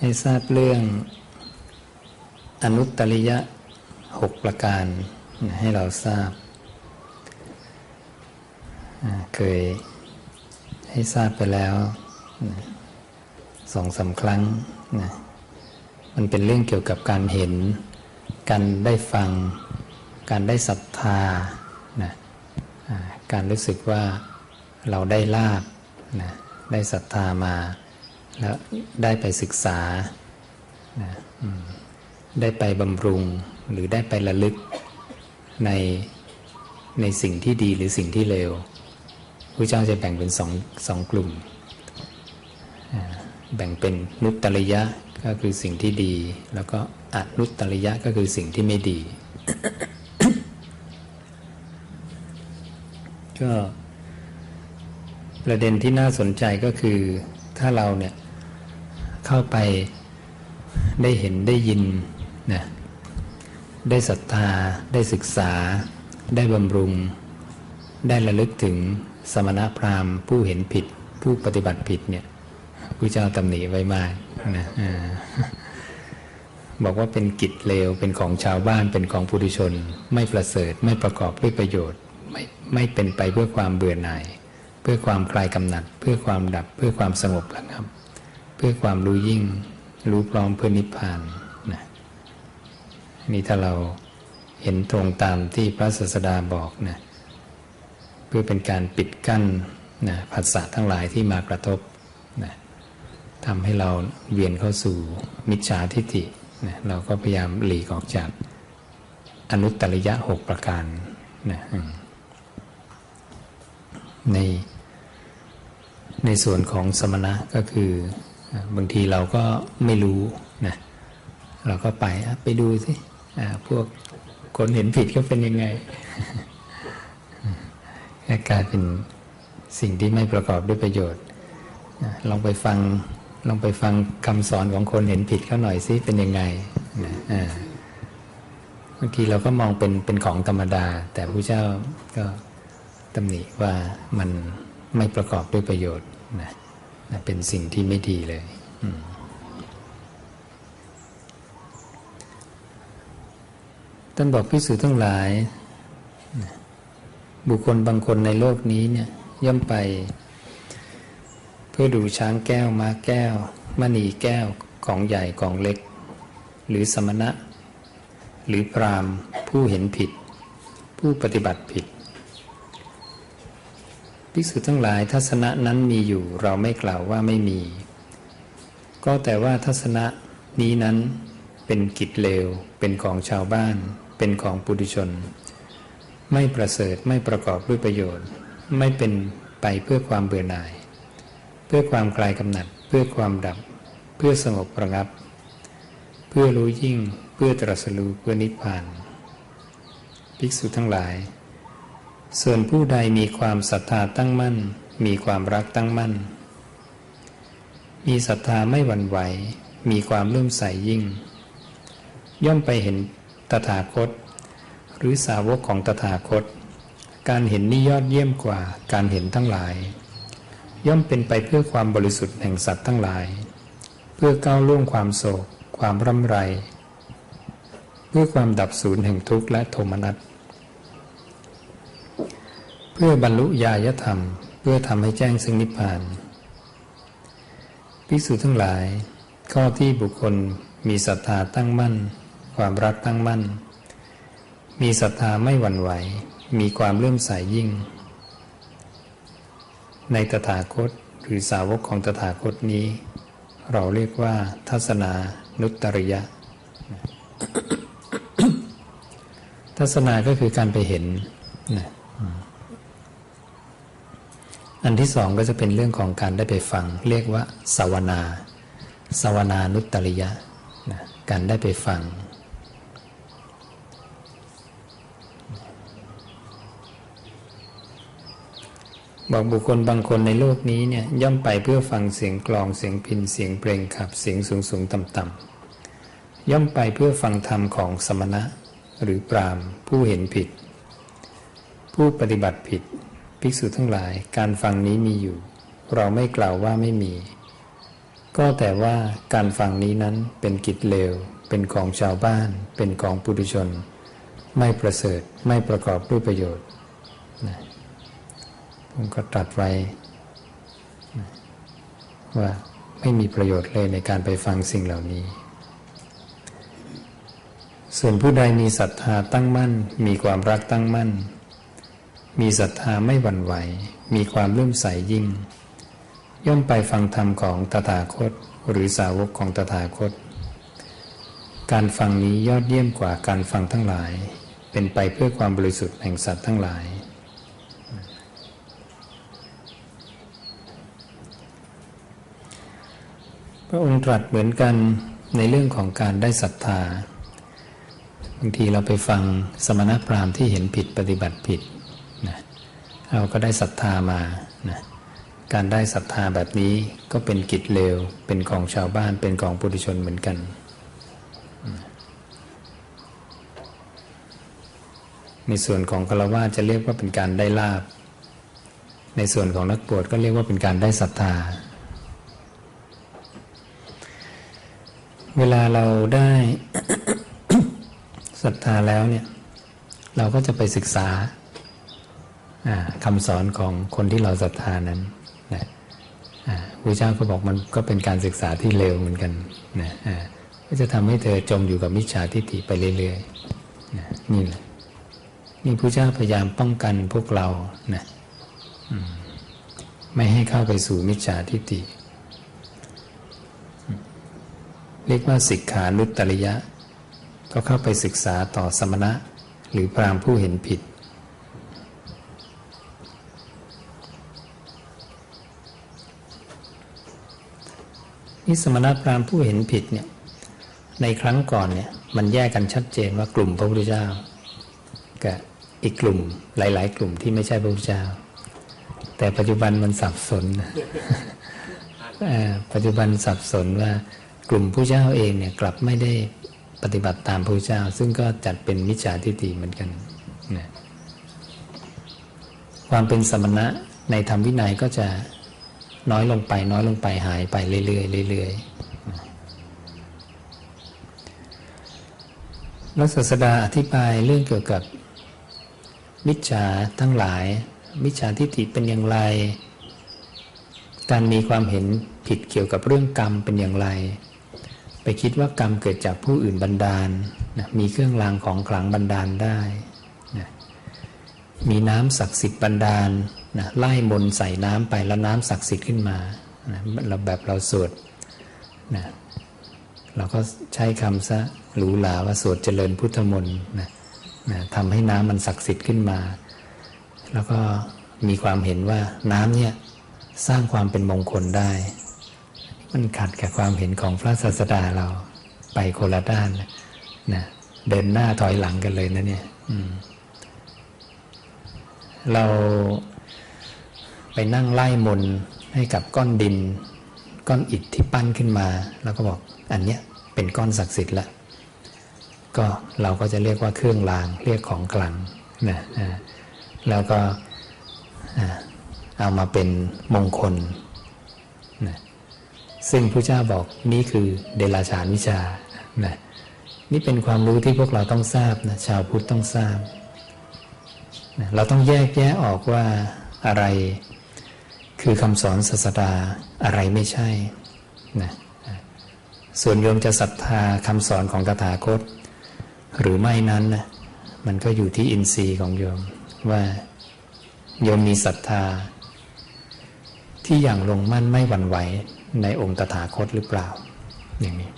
ให้ทราบเรื่องอนุตตริยะหกประการให้เราทราบ เคยให้ทราบไปแล้วสองสาครั้งนะมันเป็นเรื่องเกี่ยวกับการเห็น การได้ฟัง การได้ศรัทธานะการรู้สึกว่าเราได้ลาบนะได้ศรัทธามา แล้วได้ไปศึกษานะได้ไปบำรุงหรือได้ไประลึกในในสิ่งที่ดีหรือสิ่งที่เลวพระเจ้าจะแบ่งเป็นสองสองกลุ่ม แบ่งเป็นนุตตริยะก็คือสิ่งที่ดี แล้วก็อนุตริยะก็คือสิ่งที่ไม่ดี ก็ประเด็นที่น่าสนใจก็คือถ้าเราเนี่ย เข้าไปได้เห็นได้ยินนะได้ศรัทธา ได้ศึกษา ได้บำรุง ได้ระลึกถึงสมณพราหมณ์ ผู้เห็นผิด ผู้ปฏิบัติผิดเนี่ยพระเจ้าตำหนิไว้มากนะบอกว่าเป็นกิจเลว เป็นของชาวบ้าน เป็นของผู้ทุชน ไม่ประเสริฐ ไม่ประกอบด้วยประโยชน์ ไม่ไม่เป็นไปเพื่อความเบื่อหน่าย เพื่อความคลายกำหนัด เพื่อความดับ เพื่อความสงบระงับ เพื่อความรู้ยิ่ง รู้พร้อมเพื่อนิพพานนะนี่ถ้าเราเห็นตรงตามที่พระศาสดาบอกนะเพื่อเป็นการปิดกั้นนะผัสสะทั้งหลายที่มากระทบนะทำให้เราเวียนเข้าสู่มิจฉาทิฏฐินะเราก็พยายามหลีกออกจากอนุตตริยะหกประการนะในในส่วนของสมณะก็คือ บางทีเราก็ไม่รู้นะเราก็ไปไปดูสิพวกคนเห็นผิดก็เป็นยังไงกลายเป็นสิ่งที่ไม่ประกอบด้วยประโยชน์ลองไปฟังลองไปฟังคำสอนของคนเห็นผิดเขาหน่อยสิเป็นยังไงบางทีเราก็มองเป็นเป็นของธรรมดา แต่พระเจ้าก็ตำหนิว่ามันไม่ประกอบด้วยประโยชน์นะ เป็นสิ่งที่ไม่ดีเลยท่านบอกพิสูจน์ทั้งหลาย บุคคลบางคนในโลกนี้เนี่ยย่อมไป เพื่อดูช้างแก้วม้าแก้วมณีแก้วของใหญ่ของเล็ก หรือสมณะ หรือพรามผู้เห็นผิด ผู้ปฏิบัติผิด ภิกษุทั้งหลายทัศนะนั้นมีอยู่เราไม่กล่าวว่าไม่มี ก็แต่ว่าทัศนะนี้นั้นเป็นกิจเลว เป็นของชาวบ้าน เป็นของปุถุชน ไม่ประเสริฐไม่ประกอบด้วยประโยชน์ ไม่เป็นไปเพื่อความเบื่อหน่าย เพื่อความคลายกำหนัด เพื่อความดับ เพื่อสงบประงับ เพื่อรู้ยิ่งเพื่อตรัสรู้เพื่อนิพพาน ภิกษุทั้งหลาย ส่วนผู้ใดมีความศรัทธาตั้งมั่น มีความรักตั้งมั่น มีศรัทธาไม่หวั่นไหว มีความเลื่อมใสยิ่ง ย่อมไปเห็นตถาคต หรือสาวกของตถาคต การเห็นนี้ยอดเยี่ยมกว่าการเห็นทั้งหลาย ย่อมเป็นไปเพื่อความบริสุทธิ์แห่งสัตว์ทั้งหลาย เพื่อก้าวล่วงความโศก ความร่ำไร เพื่อความดับสูญแห่งทุกข์และโทมนัส พื่อบรรลุญาณธรรม เพื่อทำให้แจ้งซึ่งนิพพาน ภิกษุทั้งหลาย ข้อที่บุคคลมีศรัทธาตั้งมั่น ความรักตั้งมั่น มีศรัทธาไม่หวั่นไหว มีความเลื่อมใสยยิ่ง ในตถาคตหรือสาวกของตถาคตนี้ เราเรียกว่า ทัศนานุตตริยะ ทัศนาก็คือการไปเห็นนะ อันที่สองก็จะเป็นเรื่องของการได้ไปฟัง เรียกว่าสวนาสวนานุตตริยะนะการได้ไปฟัง บอกบุคคลบางคนในโลกนี้เนี่ยย่อมไปเพื่อฟังเสียงกลองเสียงพินเสียงเพลงขับเสียงสูงสูงต่ำต่ำย่อมไปเพื่อฟังธรรมของสมณะหรือปรามผู้เห็นผิด ผู้ปฏิบัติผิด ภิกษุทั้งหลายการฟังนี้มีอยู่ เราไม่กล่าวว่าไม่มี ก็แต่ว่าการฟังนี้นั้นเป็นกิจเลว เป็นของชาวบ้าน เป็นของปุถุชน ไม่ประเสริฐไม่ประกอบด้วยประโยชน์นะผมก็ตรัสไว้นะว่าไม่มีประโยชน์เลยในการไปฟังสิ่งเหล่านี้ ส่วนผู้ใดมีศรัทธาตั้งมั่น มีความรักตั้งมั่น มีศรัทธาไม่หวั่นไหว มีความเลื่อมใสยิ่ง ย่อมไปฟังธรรมของตถาคต หรือสาวกของตถาคต การฟังนี้ยอดเยี่ยมกว่าการฟังทั้งหลาย เป็นไปเพื่อความบริสุทธิ์แห่งสัตว์ทั้งหลาย พระองค์ตรัสเหมือนกันในเรื่องของการได้ศรัทธาบางทีเราไปฟังสมณพราหมณ์ที่เห็นผิดปฏิบัติผิด นะเราก็ได้ศรัทธามานะการได้ศรัทธาแบบนี้ก็เป็นกิจเลว เป็นของชาวบ้านเป็นของปุถุชนเหมือนกัน ในส่วนของฆราวาจะเรียกว่าเป็นการได้ลาบ ในส่วนของนักบวชก็เรียกว่าเป็นการได้ศรัทธา เวลาเราได้ศรัทธาแล้วเนี่ย เราก็จะไปศึกษา คำสอนของคนที่เราศรัทธานั้นนะอ่าพระเจ้าก็บอกมันก็เป็นการศึกษาที่เร็วเหมือนกันนะก็จะทำให้เธอจมอยู่กับมิจฉาทิฏฐิไปเรื่อยๆนะนี่แหละนี่พระเจ้าพยายามป้องกันพวกเรานะไม่ให้เข้าไปสู่มิจฉาทิฏฐิเรียกว่าสิกขานุตตริยะ ก็เข้าไปศึกษาต่อสมณะ หรือพรามผู้เห็นผิด นี่สมณะพราหมณ์ผู้เห็นผิดเนี่ยในครั้งก่อนเนี่ยมันแยกกันชัดเจนว่ากลุ่มพระพุทธเจ้ากับอีกกลุ่มหลาย ๆ กลุ่มที่ไม่ใช่พระพุทธเจ้า แต่ปัจจุบันมันสับสนอ่อปัจจุบันสับสนว่ากลุ่มผู้เจ้าเองเนี่ยกลับไม่ได้ปฏิบัติตามพระเจ้า ซึ่งก็จัดเป็นมิจฉาทิฏฐิเหมือนกันนะความเป็นสมณะในธรรมวินัยก็จะ น้อยลงไป น้อยลงไปหายไปเรื่อยๆเรื่อยๆแล้วศาสดาอธิบายเรื่องเกี่ยวกับมิจฉาทั้งหลาย มิจฉาทิฏฐิเป็นอย่างไร การมีความเห็นผิดเกี่ยวกับเรื่องกรรมเป็นอย่างไร ไปคิดว่ากรรมเกิดจากผู้อื่นบันดาลนะมีเครื่องรางของขลังบันดาลได้นะมีน้ำศักดิ์สิทธิ์บันดาล นะไล่มนใส่น้ำไปแล้วน้ำศักดิ์สิทธิ์ขึ้นมานะเราแบบเราสวดนะเราก็ใช้คำซะหรูหราว่าสวดเจริญพุทธมนต์นะนะทำให้น้ำมันศักดิ์สิทธิ์ขึ้นมา แล้วก็มีความเห็นว่าน้ำเนี่ยสร้างความเป็นมงคลได้ มันขัดกับความเห็นของพระศาสดาเราไปคนละด้านนะนะเดินหน้าถอยหลังกันเลยนะเนี่ยเรา ไปนั่งไล่มนให้กับก้อนดิน ก้อนอิฐที่ปั้นขึ้นมา แล้วก็บอกอันเนี้ยเป็นก้อนศักดิ์สิทธิ์ละก็เราก็จะเรียกว่าเครื่องรางเรียกของขลังนะแล้วก็เอามาเป็นมงคลนะซึ่งพระเจ้าบอกนี่คือเดลาฉานวิชานะนี่เป็นความรู้ที่พวกเราต้องทราบนะชาวพุทธต้องทราบนะเราต้องแยกแยะออกว่าอะไร คือคำสอนศาสดาอะไรไม่ใช่นะส่วนโยมจะศรัทธาคำสอนของตถาคต หรือไม่นั้นนะมันก็อยู่ที่อินทรีย์ของโยมว่าโยมมีศรัทธา ที่อย่างลงมั่นไม่หวั่นไหวในองค์ตถาคตหรือเปล่า อย่างนี้